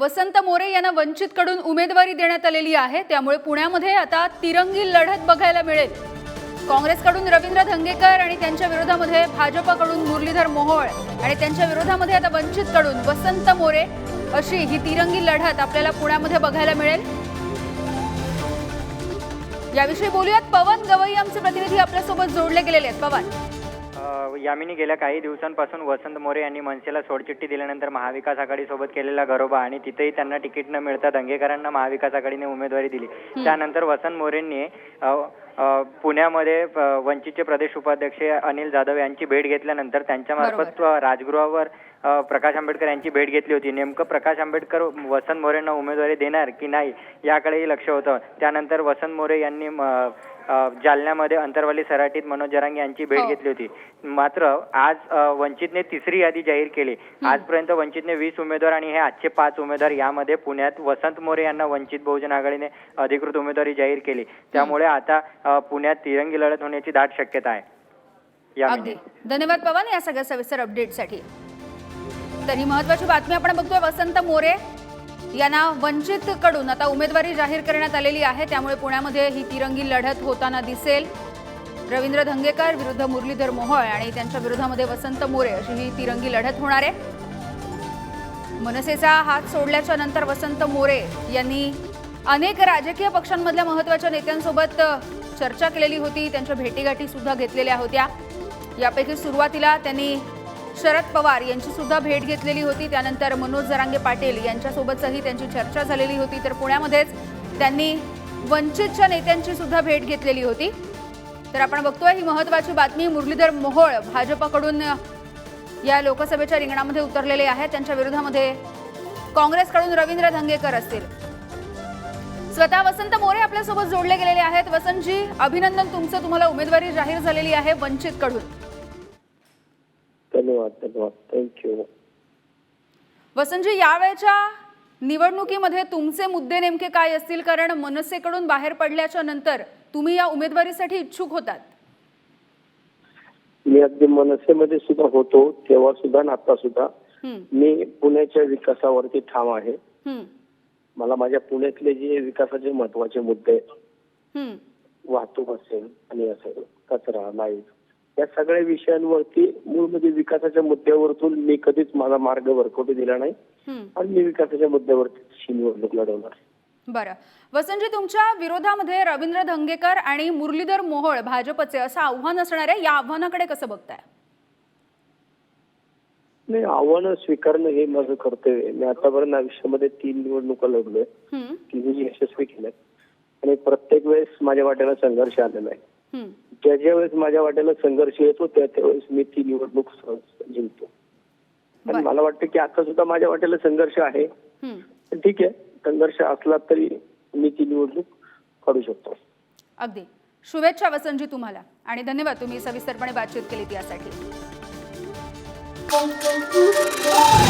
वसंत मोरे यांना वंचितकडून उमेदवारी देण्यात आलेली आहे. त्यामुळे पुण्यामध्ये आता तिरंगी लढत बघायला मिळेल. काँग्रेसकडून रवींद्र धंगेकर आणि त्यांच्या विरोधामध्ये भाजपकडून मुरलीधर मोहोळ आणि त्यांच्या विरोधामध्ये आता वंचितकडून वसंत मोरे अशी ही तिरंगी लढत आपल्याला पुण्यामध्ये बघायला मिळेल. याविषयी बोलूयात. पवन गवई आमचे प्रतिनिधी आपल्यासोबत जोडले गेलेले आहेत. पवन. यामिनी गेल्या काही दिवसांपासून वसंत मोरे यांनी मनसेला सोडचिठ्ठी दिल्यानंतर महाविकास आघाडीसोबत केलेला गरोबा आणि तिथेही त्यांना तिकीट न मिळता दंगेकरांना महाविकास आघाडीने उमेदवारी दिली. त्यानंतर वसंत मोरेंनी पुण्यामध्ये वंचितचे प्रदेश उपाध्यक्ष अनिल जाधव यांची भेट घेतल्यानंतर त्यांच्यामार्फत राजगृहावर प्रकाश आंबेडकर यांची भेट घेतली होती. नेमकं प्रकाश आंबेडकर वसंत मोरेंना उमेदवारी देणार की नाही याकडेही लक्ष होतं. त्यानंतर वसंत मोरे यांनी जालन्यामध्ये अंतरवाली सराटीत मनोज जरांगे यांची भेट हो. घेतली होती. मात्र आज वंचितने तिसरी यादी जाहीर केली. आजपर्यंत वंचितने वीस उमेदवार आणि हे आजचे पाच उमेदवार यामध्ये पुण्यात वसंत मोरे यांना वंचित बहुजन आघाडीने अधिकृत उमेदवारी जाहीर केली. त्यामुळे आता पुण्यात तिरंगी लढत होण्याची दाट शक्यता आहे. अगदी. धन्यवाद पवन या सगळ्या सविस्तर अपडेटसाठी तर ही महत्वाची बातमी आपण बघतोय वसंत मोरे. यांना वंचित कडून आता उमेदवारी जाहीर करण्यात आलेली आहे. त्यामुळे पुण्यामध्ये ही तिरंगी लढत होताना दिसेल. रवींद्र धंगेकर विरुद्ध मुरलीधर मोहोळ आणि त्यांच्या विरोधामध्ये वसंत मोरे अशी ही तिरंगी लढत होणार आहे. मनसेचा हात सोडल्याच्या नंतर वसंत मोरे यांनी अनेक राजकीय पक्षांमधल्या महत्त्वाच्या नेत्यांसोबत चर्चा केलेली होती त्यांच्या भेटीगाठी सुद्धा घेतलेल्या होत्या. यापैकी सुरुवातीला त्यांनी शरद पवार यांची सुद्धा भेट घेतलेली होती. त्यानंतर मनोज जरांगे पाटील यांच्यासोबतही त्यांची चर्चा झालेली होती. तर पुण्यामध्येच त्यांनी वंचितच्या नेत्यांची सुद्धा भेट घेतलेली होती. तर आपण बघतोय ही महत्वाची बातमी मुरलीधर मोहोळ भाजपकडून या लोकसभेच्या रिंगणामध्ये उतरलेले आहेत त्यांच्या विरोधामध्ये काँग्रेसकडून रवींद्र धंगेकर असतील. स्वतः वसंत मोरे आपल्यासोबत जोडले गेलेले आहेत. वसंतजी अभिनंदन तुमचं. तुम्हाला उमेदवारी जाहीर झालेली आहे वंचितकडून. धन्यवाद धन्यवाद. थँक्यू वसंतजी यावेळच्या निवडणुकीमध्ये तुमचे मुद्दे नेमके काय असतील? कारण मनसेकडून बाहेर पडल्याच्या नंतर तुम्ही या उमेदवारीसाठी इच्छुक होतात. मी अगदी मनसेमध्ये सुद्धा होतो तेव्हा सुद्धा आणि आता सुद्धा मी पुण्याच्या विकासावरती ठाम आहे. मला माझ्या पुण्यातले जे विकासाचे महत्त्वाचे मुद्दे. वाहतूक असेल आणि असेल कचरा लाइट या सगळ्या विषयांवरती मूळ म्हणजे विकासाच्या मुद्द्यावरतून मी कधीच माझा मार्ग वरकोटी दिला नाही हं. आणि मी विकासाच्या मुद्द्यावरती निवडणूक लढवणार बरं वसंतजी तुमच्या विरोधामध्ये रवींद्र धंगेकर आणि मुरलीधर मोहोळ भाजपचे असं आव्हान असणार आहे या आव्हानाकडे कसं बघताय नाही आव्हानं स्वीकारणं हे माझं कर्तव्य आहे. मी आतापर्यंत आयुष्यामध्ये तीन निवडणुका लढलोय. तिन्ही यशस्वी केल्यात. आणि प्रत्येक वेळेस माझ्या वाट्याला संघर्ष आलेला आहे. ज्या ज्या वेळेस माझ्या वाट्याला संघर्ष येतो त्या त्यावेळेस मी ती निवडणूक जिंकतो. आणि. मला वाटतं की आता सुद्धा माझ्या वाट्याला संघर्ष आहे. ठीक आहे. संघर्ष असला तरी मी ती निवडणूक काढू शकतो. अगदी. शुभेच्छा वसंतजी तुम्हाला. आणि धन्यवाद तुम्ही सविस्तरपणे बातचीत केली यासाठी. bom, bom, bom.